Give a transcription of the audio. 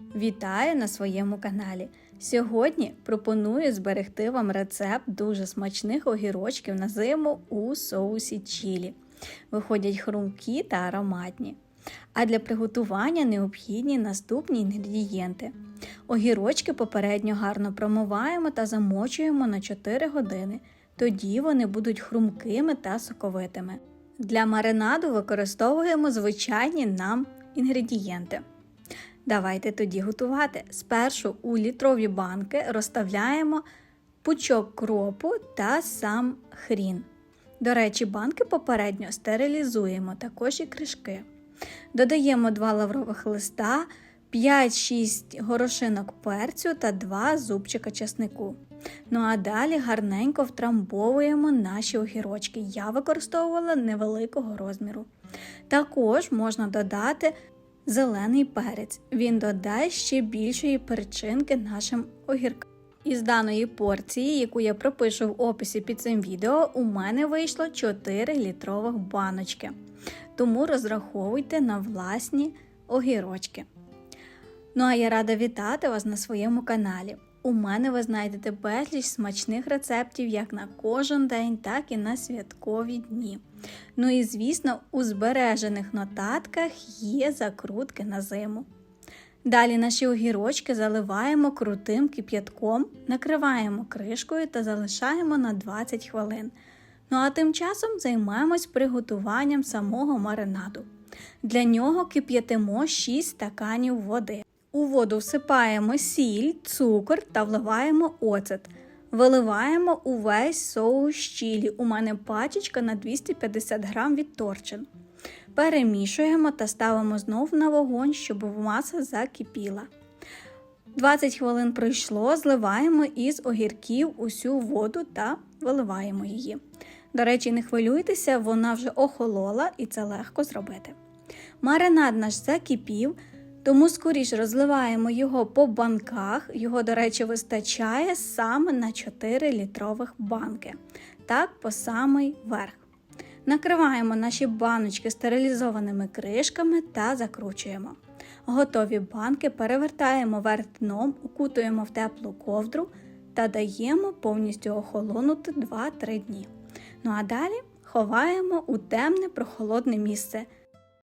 Вітаю на своєму каналі. Сьогодні пропоную зберегти вам рецепт дуже смачних огірочків на зиму у соусі чілі. Виходять хрумкі та ароматні. А для приготування необхідні наступні інгредієнти. Огірочки попередньо гарно промиваємо та замочуємо на 4 години. Тоді вони будуть хрумкими та соковитими. Для маринаду використовуємо звичайні нам інгредієнти. Давайте тоді готувати. Спершу у літрові банки розставляємо пучок кропу та сам хрін. До речі, банки попередньо стерилізуємо, також і кришки. Додаємо 2 лаврових листа, 5-6 горошинок перцю та 2 зубчика чеснику. Ну а далі гарненько втрамбовуємо наші огірочки. Я використовувала невеликого розміру. Також можна додати зелений перець. Він додасть ще більшої перчинки нашим огіркам. Із даної порції, яку я пропишу в описі під цим відео, у мене вийшло 4 літрових баночки. Тому розраховуйте на власні огірочки. Ну а я рада вітати вас на своєму каналі. У мене ви знайдете безліч смачних рецептів як на кожен день, так і на святкові дні. Ну і звісно, у збережених нотатках є закрутки на зиму. Далі наші огірочки заливаємо крутим кип'ятком, накриваємо кришкою та залишаємо на 20 хвилин. Ну а тим часом займаємось приготуванням самого маринаду. Для нього кип'ятимо 6 стаканів води. У воду всипаємо сіль, цукор та вливаємо оцет. Виливаємо увесь соус чілі. У мене пачечка на 250 грам від торчин. Перемішуємо та ставимо знов на вогонь, щоб маса закипіла. 20 хвилин пройшло, зливаємо із огірків усю воду та виливаємо її. До речі, не хвилюйтеся, вона вже охолола і це легко зробити. Маринад наш закипів, тому скоріш розливаємо його по банках. Його, до речі, вистачає саме на 4 літрових банки. Так, по самий верх. Накриваємо наші баночки стерилізованими кришками та закручуємо. Готові банки перевертаємо вверх дном, укутуємо в теплу ковдру та даємо повністю охолонути 2-3 дні. Ну а далі ховаємо у темне прохолодне місце.